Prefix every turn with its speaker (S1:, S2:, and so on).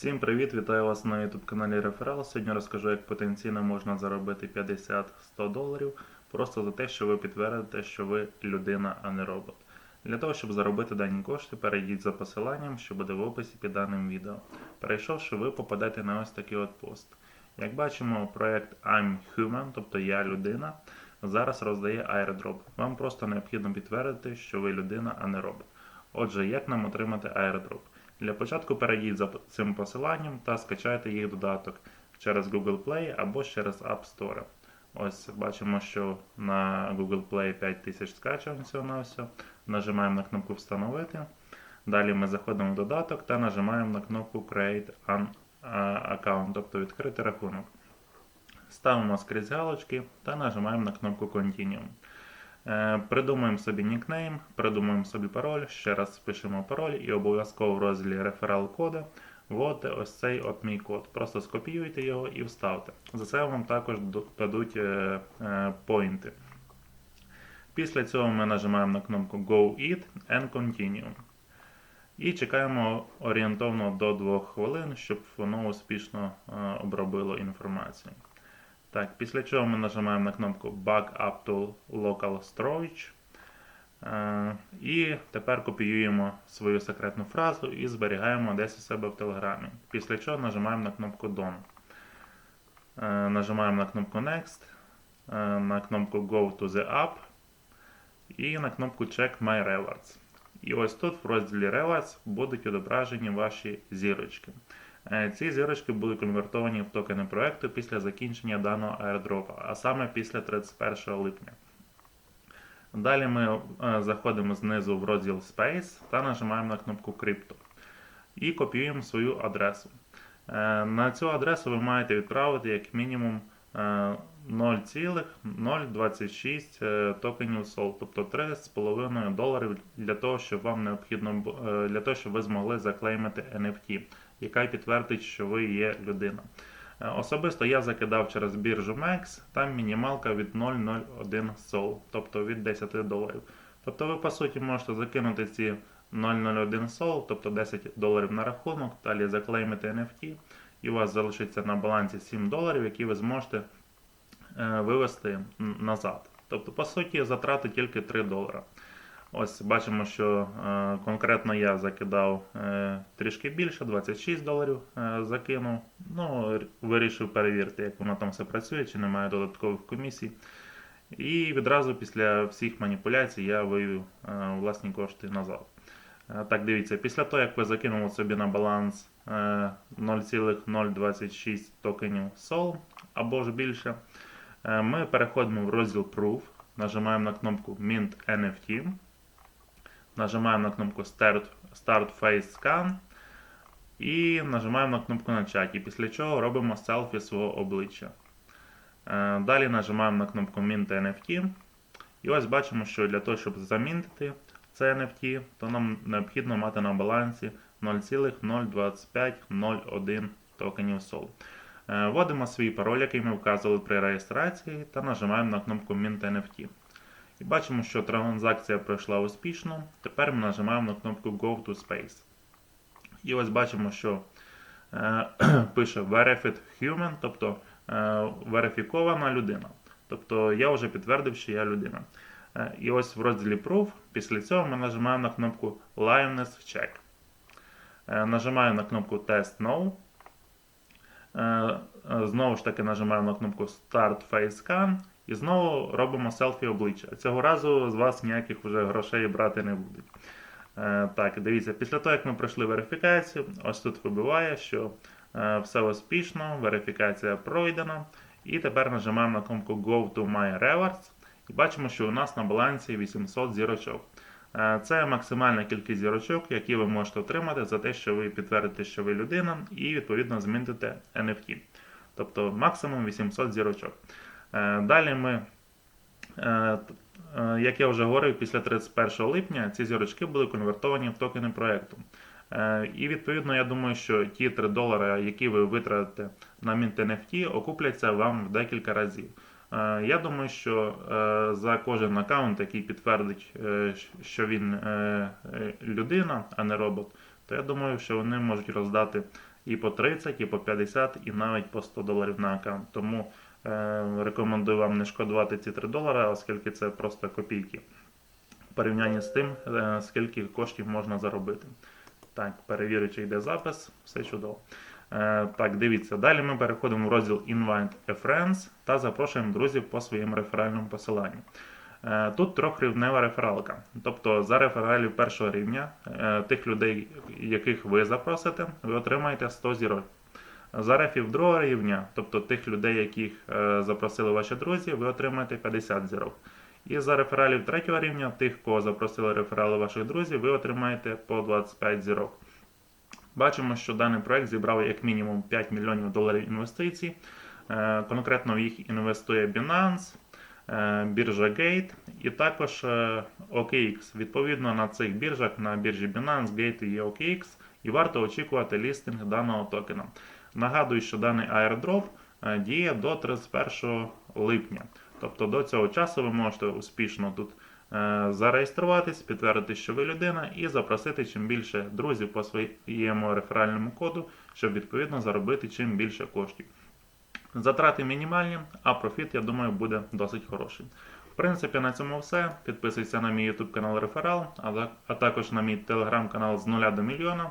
S1: Всім привіт! Вітаю вас на YouTube каналі Реферал. Сьогодні розкажу, як потенційно можна заробити 50-100 доларів просто за те, що ви підтвердите, що ви людина, а не робот. Для того, щоб заробити дані кошти, перейдіть за посиланням, що буде в описі під даним відео. Перейшовши, ви попадете на ось такий от пост. Як бачимо, проект I'm Human, тобто я людина, зараз роздає airdrop. Вам просто необхідно підтвердити, що ви людина, а не робот. Отже, як нам отримати airdrop? Для початку перейдіть за цим посиланням та скачайте їх додаток через Google Play або через App Store. Ось бачимо, що на Google Play 5000 скачувань всього на все. Нажимаємо на кнопку Встановити. Далі ми заходимо в додаток та нажимаємо на кнопку Create an Account, тобто відкрити рахунок. Ставимо скрізь галочки та нажимаємо на кнопку Continue. Е, Придумаємо собі нікнейм, придумаємо собі пароль, ще раз спишемо пароль і обов'язково в розділі реферал коди вводите ось цей от мій код. Просто скопіюйте його і вставте. За це вам також дадуть е, е, поінти. Після цього ми нажимаємо на кнопку Go Eat and Continue. І чекаємо орієнтовно до 2 хвилин, щоб воно успішно обробило інформацію. Так, після чого ми нажимаємо на кнопку Back up to Local Storage. Е, І тепер копіюємо свою секретну фразу і зберігаємо десь у себе в Телеграмі. Після чого нажимаємо на кнопку Done. Е, Нажимаємо на кнопку Next, е, на кнопку Go to the App і на кнопку Check My Rewards. І ось тут в розділі Rewards будуть відображені ваші зірочки. Е, Ці зірочки будуть конвертовані в токени проекту після закінчення даного airdropа, а саме після 31 липня. Далі ми е, заходимо знизу в розділ Space та нажимаємо на кнопку Crypto і копіюємо свою адресу. Е, На цю адресу ви маєте відправити як мінімум е, 0,026 е, токенів SOL, тобто 3,5 доларів для того, щоб вам необхідно для того, щоб ви змогли заклеймити NFT, яка підтвердить, що ви є людина. Е, Особисто я закидав через біржу MEX, там мінімалка від 0,01 SOL, тобто від 10 доларів. Тобто ви по суті можете закинути ці 0,01 SOL, тобто 10 доларів на рахунок, далі заклеймити NFT, і у вас залишиться на балансі 7 доларів, які ви зможете е, вивести назад. Тобто, по суті, затрати тільки 3 долара. Ось бачимо, що е, конкретно я закидав е, трішки більше, 26 доларів е, закинув. Ну, вирішив перевірити, як воно там все працює, чи немає додаткових комісій. І відразу після всіх маніпуляцій я вивів власні кошти назад. Так, дивіться, після того, як ви закинули собі на баланс е, 0,026 токенів SOL або ж більше, ми переходимо в розділ Proof, нажимаємо на кнопку Mint NFT, нажимаємо на кнопку Start, Start Face Scan і нажимаємо на кнопку на чаті, після чого робимо селфі свого обличчя. Е, Далі нажимаємо на кнопку Mint NFT. І ось бачимо, що для того, щоб замінтити це NFT, то нам необхідно мати на балансі 0,02501 токенів SOL. Е, Вводимо свій пароль, який ми вказували при реєстрації, та нажимаємо на кнопку Mint NFT. І бачимо, що транзакція пройшла успішно. Тепер ми нажимаємо на кнопку Go to Space. І ось бачимо, що е, пише Verified Human, тобто е, верифікована людина. Тобто я вже підтвердив, що я людина. Е, І ось в розділі Proof, після цього ми нажимаємо на кнопку Liveness Check. Е, Нажимаємо на кнопку Test Now. Е, е, Знову ж таки нажимаємо на кнопку Start Face Scan і знову робимо селфі обличчя. Цього разу з вас ніяких вже грошей брати не будуть. Е, Так, дивіться, після того, як ми пройшли верифікацію, ось тут вибиває, що е, все успішно, верифікація пройдена. І тепер нажимаємо на кнопку Go to My Rewards і бачимо, що у нас на балансі 800 зірочок. Е, Це максимальна кількість зірочок, які ви можете отримати за те, що ви підтвердите, що ви людина, і відповідно зміните NFT. Тобто максимум 800 зірочок. Е, Далі ми, е, е, як я вже говорив, після 31 липня ці зірочки були конвертовані в токени проекту. Е, І відповідно, я думаю, що ті 3 долари, які ви витратите на Mint NFT, окупляться вам в декілька разів. Я думаю, що за кожен аккаунт, який підтвердить, що він людина, а не робот, то я думаю, що вони можуть роздати і по 30, і по 50, і навіть по 100 доларів на аккаунт. Тому рекомендую вам не шкодувати ці 3 долари, оскільки це просто копійки в порівнянні з тим, е, скільки коштів можна заробити. Так, перевірю, чи йде запис, все чудово. Е, так, дивіться. Далі ми переходимо в розділ Invite a Friends та запрошуємо друзів по своїм реферальному посиланню. Е, Тут трьохрівнева рефералка. Тобто за рефералів першого рівня тих людей, яких ви запросите, ви отримаєте 100 зірок. За рефів другого рівня, тобто тих людей, яких е, запросили ваші друзі, ви отримаєте 50 зірок. І за рефералів третього рівня, тих, кого запросили реферали ваших друзів, ви отримаєте по 25 зірок. Бачимо, що даний проект зібрав як мінімум 5 мільйонів доларів інвестицій. Е, Конкретно в їх інвестує Binance, е, біржа Gate і також OKX. Відповідно на цих біржах на біржі Binance, Gate і OKX, і варто очікувати лістинг даного токена. Нагадую, що даний airdrop е, діє до 31 липня. Тобто до цього часу ви можете успішно тут е, зареєструватись, підтвердити, що ви людина, і запросити чим більше друзів по своєму реферальному коду, щоб відповідно заробити чим більше коштів. Затрати мінімальні, а профіт, я думаю, буде досить хороший. В принципі, на цьому все. Підписуйся на мій YouTube канал Реферал, а також на мій телеграм-канал з нуля до мільйона.